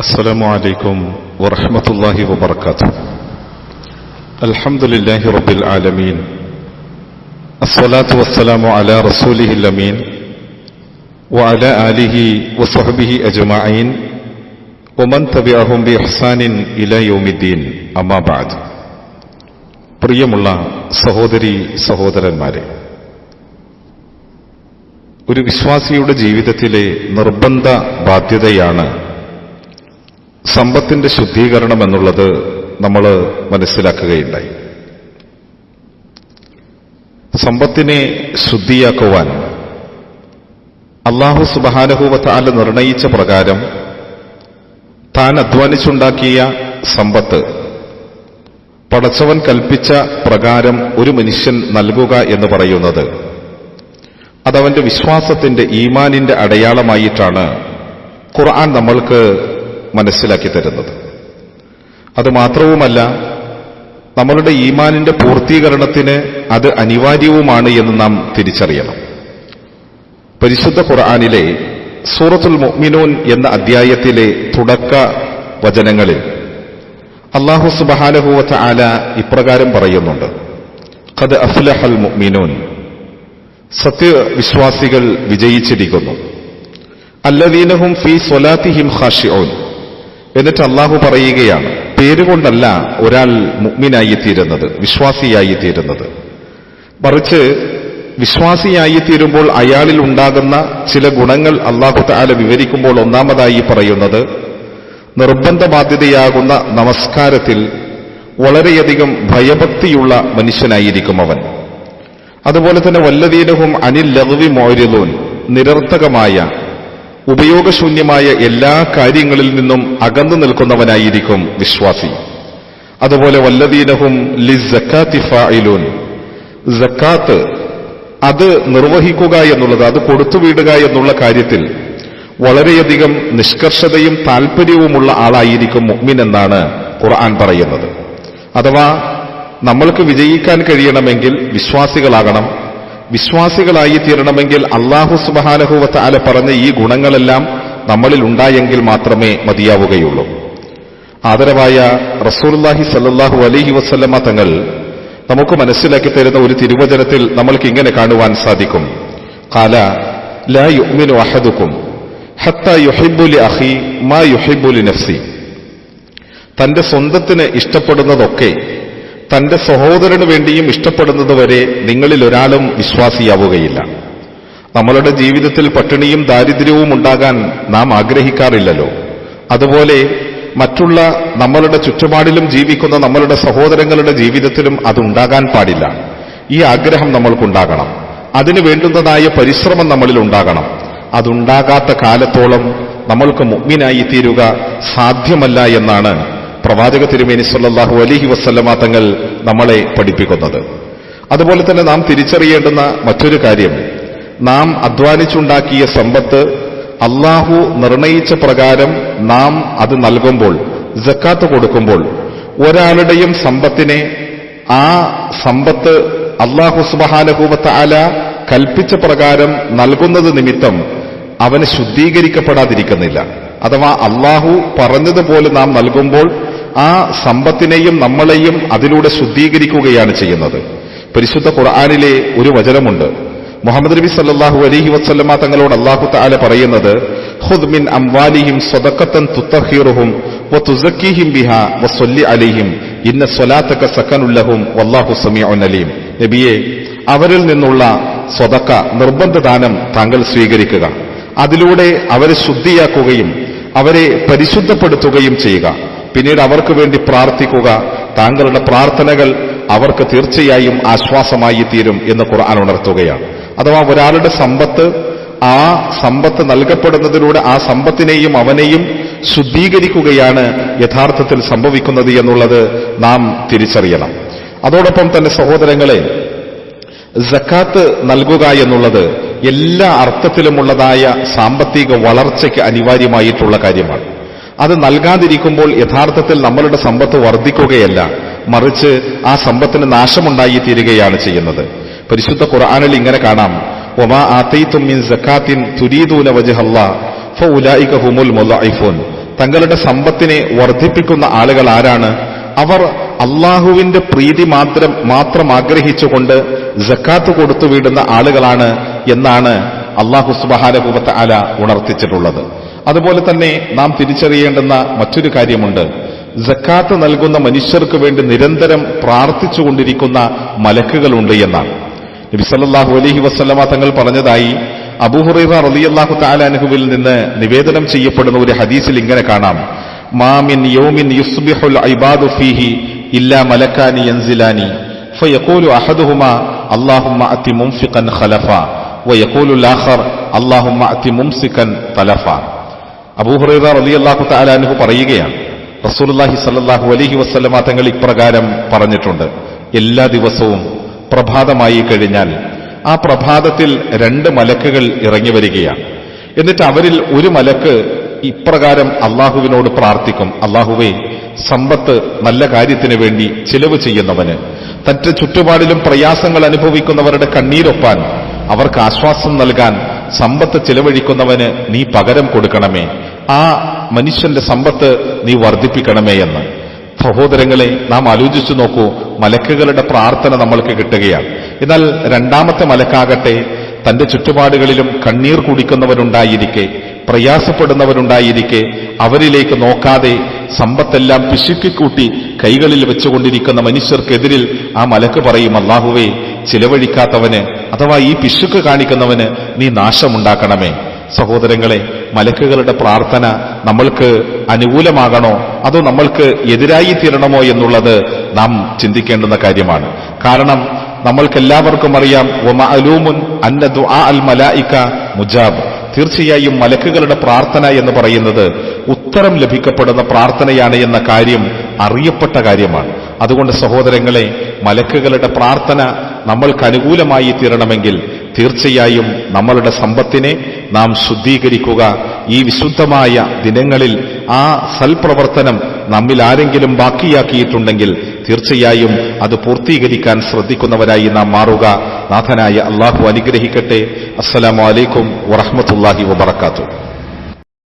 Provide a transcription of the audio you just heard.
السلام عليكم ورحمة الله وبركاته الحمد لله رب العالمين الصلاة والسلام على رسوله الأمين وعلى آله وصحبه أجمعين ومن تبعهم بإحسان إلى يوم الدين أما بعد പ്രിയമുള്ള സഹോദരി സഹോദരന്മാരെ ഒരു വിശ്വാസിയുടെ ജീവിതത്തിലെ നിർബന്ധ ബാധ്യതയാണ് സമ്പത്തിന്റെ ശുദ്ധീകരണം എന്നുള്ളത് നമ്മൾ മനസ്സിലാക്കുകയുണ്ടായി. സമ്പത്തിനെ ശുദ്ധിയാക്കുവാൻ അള്ളാഹു സുബഹാനഹൂവത്താല നിർണയിച്ച പ്രകാരം താൻ അധ്വാനിച്ചുണ്ടാക്കിയ സമ്പത്ത് പടച്ചവൻ കൽപ്പിച്ച പ്രകാരം ഒരു മനുഷ്യൻ നൽകുക എന്ന് പറയുന്നത് അതവന്റെ വിശ്വാസത്തിന്റെ ഈമാനിന്റെ അടയാളമായിട്ടാണ് ഖുർആൻ നമ്മൾക്ക് മനസ്സിലാക്കി തരുന്നത്. അത് മാത്രവുമല്ല നമ്മളുടെ ഈമാനിന്റെ പൂർത്തീകരണത്തിന് അത് അനിവാര്യവുമാണ് എന്ന് നാം തിരിച്ചറിയണം. പരിശുദ്ധ ഖുർആാനിലെ സൂറത്തുൽ മുഅ്മിനൂൻ എന്ന അധ്യായത്തിലെ തുടക്ക വചനങ്ങളിൽ അള്ളാഹു സുബഹാനഹുവത്ത ആല ഇപ്രകാരം പറയുന്നുണ്ട്. ഖദ് അഫ്ലഹൽ മുഅ്മിനൂൻ. സത്യവിശ്വാസികൾ വിജയിച്ചിരിക്കുന്നു. അല്ലദീനഹും ഫി സ്വലാത്തിഹിം ഖാഷിഊൻ. എന്നിട്ട് അള്ളാഹു പറയുകയാണ് പേരുകൊണ്ടല്ല ഒരാൾ മുഗ്മിനായി തീരുന്നത് വിശ്വാസിയായി തീരുന്നത് മറിച്ച് വിശ്വാസിയായി തീരുമ്പോൾ അയാളിൽ ഉണ്ടാകുന്ന ചില ഗുണങ്ങൾ അള്ളാഹു താല വിവരിക്കുമ്പോൾ ഒന്നാമതായി പറയുന്നത് നിർബന്ധ ബാധ്യതയാകുന്ന നമസ്കാരത്തിൽ വളരെയധികം ഭയഭക്തിയുള്ള മനുഷ്യനായിരിക്കും അവൻ. അതുപോലെ തന്നെ വല്ലതീനവും അനിൽ ലഘുവി മോരിലൂൻ നിരർത്ഥകമായ ഉപയോഗശൂന്യമായ എല്ലാ കാര്യങ്ങളിൽ നിന്നും അകന്നു നിൽക്കുന്നവനായിരിക്കും വിശ്വാസി. അതുപോലെ വല്ലതീനഹും ലി ഫായിലൂൻ ജക്കാത്ത് അത് നിർവഹിക്കുക എന്നുള്ളത് അത് കൊടുത്തുവിടുക എന്നുള്ള കാര്യത്തിൽ വളരെയധികം നിഷ്കർഷതയും താല്പര്യവുമുള്ള ആളായിരിക്കും മുഗ്മിൻ എന്നാണ് ഖുർആൻ പറയുന്നത്. അഥവാ നമ്മൾക്ക് വിജയിക്കാൻ കഴിയണമെങ്കിൽ വിശ്വാസികളാകണം വിശ്വാസികളായി തീരണമെങ്കിൽ അള്ളാഹു സുബാനഹുവത്ത് അല പറഞ്ഞ ഈ ഗുണങ്ങളെല്ലാം നമ്മളിൽ ഉണ്ടായെങ്കിൽ മാത്രമേ മതിയാവുകയുള്ളൂ. ആദരവായ റസൂർല്ലാഹി സല്ലാഹു അലഹി വസ്ല്ലമ്മ തങ്ങൾ നമുക്ക് മനസ്സിലാക്കി തരുന്ന ഒരു തിരുവചനത്തിൽ നമ്മൾക്ക് ഇങ്ങനെ കാണുവാൻ സാധിക്കും. കാല ലാ യുഅ്മിനു അഹദുക്കും ഹത്ത യുഹിബുലി അഹി മാ യുഹിബുലി നഫ്സി. തന്റെ സ്വന്തത്തിന് ഇഷ്ടപ്പെടുന്നതൊക്കെ തന്റെ സഹോദരന് വേണ്ടിയും ഇഷ്ടപ്പെടുന്നതുവരെ നിങ്ങളിൽ ഒരാളും വിശ്വാസിയാവുകയില്ല. നമ്മളുടെ ജീവിതത്തിൽ പട്ടിണിയും ദാരിദ്ര്യവും ഉണ്ടാകാൻ നാം ആഗ്രഹിക്കാറില്ലല്ലോ. അതുപോലെ മറ്റുള്ള നമ്മളുടെ ചുറ്റുപാടിലും ജീവിക്കുന്ന നമ്മളുടെ സഹോദരങ്ങളുടെ ജീവിതത്തിലും അതുണ്ടാകാൻ പാടില്ല. ഈ ആഗ്രഹം നമ്മൾക്കുണ്ടാകണം. അതിന് വേണ്ടുന്നതായ പരിശ്രമം നമ്മളിൽ ഉണ്ടാകണം. അതുണ്ടാകാത്ത കാലത്തോളം നമ്മൾക്ക് മുഗ്മിനായി തീരുക സാധ്യമല്ല എന്നാണ് പ്രവാചക തിരുമേനി സല്ലാഹു അലഹി വസ്ല്ലമ തങ്ങൾ നമ്മളെ പഠിപ്പിക്കുന്നത്. അതുപോലെ തന്നെ നാം തിരിച്ചറിയേണ്ടുന്ന മറ്റൊരു കാര്യം നാം അധ്വാനിച്ചുണ്ടാക്കിയ സമ്പത്ത് അള്ളാഹു നിർണയിച്ച പ്രകാരം നാം അത് നൽകുമ്പോൾ ജക്കാത്ത് കൊടുക്കുമ്പോൾ ഒരാളുടെയും സമ്പത്തിനെ ആ സമ്പത്ത് അള്ളാഹു സുബഹാനഹൂബത്ത് അല കൽപ്പിച്ച പ്രകാരം നൽകുന്നത് നിമിത്തം അവന് ശുദ്ധീകരിക്കപ്പെടാതിരിക്കുന്നില്ല. അഥവാ അള്ളാഹു പറഞ്ഞതുപോലെ നാം നൽകുമ്പോൾ ആ സമ്പത്തിനെയും നമ്മളെയും അതിലൂടെ ശുദ്ധീകരിക്കുകയാണ് ചെയ്യുന്നത്. പരിശുദ്ധ ഖുർആാനിലെ ഒരു വചനമുണ്ട്. മുഹമ്മദ് നബി സല്ലാഹു അലഹി വസ്ലമ തങ്ങളോട് അള്ളാഹു താല പറയുന്നത് ഹുദ്മിൻ അംവാലിഹിം സ്വതക്കത്തൻ തുത്തഹീറുഹും വതുസക്കീഹിം ബിഹ വസ്വല്ലി അലിഹിം ഇന്ന സ്വലാത്തക്ക സക്കനുല്ലഹും വല്ലാഹു സമീഉൻ അലീം. നബിയെ അവരിൽ നിന്നുള്ള സ്വതക്ക നിർബന്ധ ദാനം താങ്കൾ സ്വീകരിക്കുക. അതിലൂടെ അവരെ ശുദ്ധിയാക്കുകയും അവരെ പരിശുദ്ധപ്പെടുത്തുകയും ചെയ്യുക. പിന്നീട് അവർക്ക് വേണ്ടി പ്രാർത്ഥിക്കുക. താങ്കളുടെ പ്രാർത്ഥനകൾ അവർക്ക് തീർച്ചയായും ആശ്വാസമായി തീരും എന്ന് ഖുർആൻ ഉണർത്തുകയാണ്. അഥവാ ഒരാളുടെ സമ്പത്ത് ആ സമ്പത്ത് നൽകപ്പെടുന്നതിലൂടെ ആ സമ്പത്തിനെയും അവനെയും ശുദ്ധീകരിക്കുകയാണ് യഥാർത്ഥത്തിൽ സംഭവിക്കുന്നത് എന്നുള്ളത് നാം തിരിച്ചറിയണം. അതോടൊപ്പം തന്നെ സഹോദരങ്ങളെ ജക്കാത്ത് നൽകുക എന്നുള്ളത് എല്ലാ അർത്ഥത്തിലുമുള്ളതായ സാമ്പത്തിക വളർച്ചയ്ക്ക് അനിവാര്യമായിട്ടുള്ള കാര്യമാണ്. അത് നൽകാതിരിക്കുമ്പോൾ യഥാർത്ഥത്തിൽ നമ്മളുടെ സമ്പത്ത് വർദ്ധിക്കുകയല്ല. മറിച്ച് ആ സമ്പത്തിന് നാശമുണ്ടായി തീരുകയാണ് ചെയ്യുന്നത്. പരിശുദ്ധ ഖുർആാനിൽ ഇങ്ങനെ കാണാം. ഒമാ ആത്തൈത്തും മിൻ വജഹല്ല തങ്ങളുടെ സമ്പത്തിനെ വർദ്ധിപ്പിക്കുന്ന ആളുകൾ ആരാണ്? അവർ അള്ളാഹുവിന്റെ പ്രീതി മാത്രം മാത്രം ആഗ്രഹിച്ചുകൊണ്ട് ജക്കാത്ത് കൊടുത്തു വിടുന്ന ആളുകളാണ് എന്നാണ് അള്ളാഹു സുബഹാനകുബത്ത് അല ഉണർത്തിച്ചിട്ടുള്ളത്. അതുപോലെ തന്നെ നാം തിരിച്ചറിയേണ്ടുന്ന മറ്റൊരു കാര്യമുണ്ട്. ജക്കാത്ത് നൽകുന്ന മനുഷ്യർക്ക് വേണ്ടി നിരന്തരം പ്രാർത്ഥിച്ചുകൊണ്ടിരിക്കുന്ന മലക്കുകളുണ്ട് എന്നാണ്. നബി സല്ലാഹു അലഹി വസ്ലമ തങ്ങൾ പറഞ്ഞതായി അബൂഹുറൈറ റലിയല്ലാഹു താലാനുഹുവിൽ നിന്ന് നിവേദനം ചെയ്യപ്പെടുന്ന ഒരു ഹദീസിൽ ഇങ്ങനെ കാണാം. മാമിൻ യോമിൻ യുസ്ബിഹുൽ ഐബാദു ഫീഹി ഇല്ലാ മലക്കാനി യൻസിലാനി ഫയക്കോലു അഹദുഹുമ അല്ലാഹുമ്മ അതി മുംഫിഖൻ ഖലഫ വയക്കോലു ലാഹർ അല്ലാഹുമ്മ അതി മുംസിക്കൻ തലഫ. അബൂഹുറൈറ റളിയല്ലാഹു തആല താലാനുഹു പറയുകയാണ്. റസൂലുള്ളാഹി സ്വല്ലല്ലാഹു അലൈഹി വസ്ലമ തങ്ങൾ ഇപ്രകാരം പറഞ്ഞിട്ടുണ്ട്. എല്ലാ ദിവസവും പ്രഭാതമായി കഴിഞ്ഞാൽ ആ പ്രഭാതത്തിൽ രണ്ട് മലക്കുകൾ ഇറങ്ങി വരികയാണ്. എന്നിട്ട് അവരിൽ ഒരു മലക്ക് ഇപ്രകാരം അള്ളാഹുവിനോട് പ്രാർത്ഥിക്കും. അള്ളാഹുവേ സമ്പത്ത് നല്ല കാര്യത്തിന് വേണ്ടി ചിലവ് ചെയ്യുന്നവന് തന്റെ ചുറ്റുപാടിലും പ്രയാസങ്ങൾ അനുഭവിക്കുന്നവരുടെ കണ്ണീരൊപ്പാൻ അവർക്ക് ആശ്വാസം നൽകാൻ സമ്പത്ത് ചിലവഴിക്കുന്നവന് നീ പകരം കൊടുക്കണമേ. ആ മനുഷ്യന്റെ സമ്പത്ത് നീ വർദ്ധിപ്പിക്കണമേ എന്ന്. സഹോദരങ്ങളെ നാം ആലോചിച്ചു നോക്കൂ മലക്കുകളുടെ പ്രാർത്ഥന നമ്മൾക്ക് കിട്ടുകയാണ്. എന്നാൽ രണ്ടാമത്തെ മലക്കാകട്ടെ തന്റെ ചുറ്റുപാടുകളിലും കണ്ണീർ കുടിക്കുന്നവരുണ്ടായിരിക്കെ പ്രയാസപ്പെടുന്നവരുണ്ടായിരിക്കെ അവരിലേക്ക് നോക്കാതെ സമ്പത്തെല്ലാം പിശുക്കിക്കൂട്ടി കൈകളിൽ വെച്ചുകൊണ്ടിരിക്കുന്ന മനുഷ്യർക്കെതിരിൽ ആ മലക്ക് പറയും അള്ളാഹുവേ ചിലവഴിക്കാത്തവന് അഥവാ ഈ പിശുക്ക് കാണിക്കുന്നവന് നീ നാശമുണ്ടാക്കണമേ. സഹോദരങ്ങളെ മലക്കുകളുടെ പ്രാർത്ഥന നമ്മൾക്ക് അനുകൂലമാകണോ? അതോ നമ്മൾക്ക് എതിരായി തീരണമോ എന്നുള്ളത് നാം ചിന്തിക്കേണ്ടുന്ന കാര്യമാണ്. കാരണം നമ്മൾക്കെല്ലാവർക്കും അറിയാം ഒമഅലൂമുൻ അന്ന ദുആ അൽ മലായിക മുജാബ്. തീർച്ചയായും മലക്കുകളുടെ പ്രാർത്ഥന എന്ന് പറയുന്നത് ഉത്തരം ലഭിക്കപ്പെടുന്ന പ്രാർത്ഥനയാണ് എന്ന കാര്യം അറിയപ്പെട്ട കാര്യമാണ്. അതുകൊണ്ട് സഹോദരങ്ങളെ മലക്കുകളുടെ പ്രാർത്ഥന നമ്മൾക്ക് അനുകൂലമായി തീരണമെങ്കിൽ തീർച്ചയായും നമ്മളുടെ സമ്പത്തിനെ നാം ശുദ്ധീകരിക്കുക. ഈ വിശുദ്ധമായ ദിനങ്ങളിൽ ആ സൽപ്രവർത്തനം നമ്മിൽ ആരെങ്കിലും ബാക്കിയാക്കിയിട്ടുണ്ടെങ്കിൽ തീർച്ചയായും അത് പൂർത്തീകരിക്കാൻ ശ്രദ്ധിക്കുന്നവരായി നാം മാറുക. നാഥനായ അള്ളാഹു അനുഗ്രഹിക്കട്ടെ. അസ്സലാമു അലൈക്കും വറഹമത്തല്ലാഹി വബർക്കാത്തു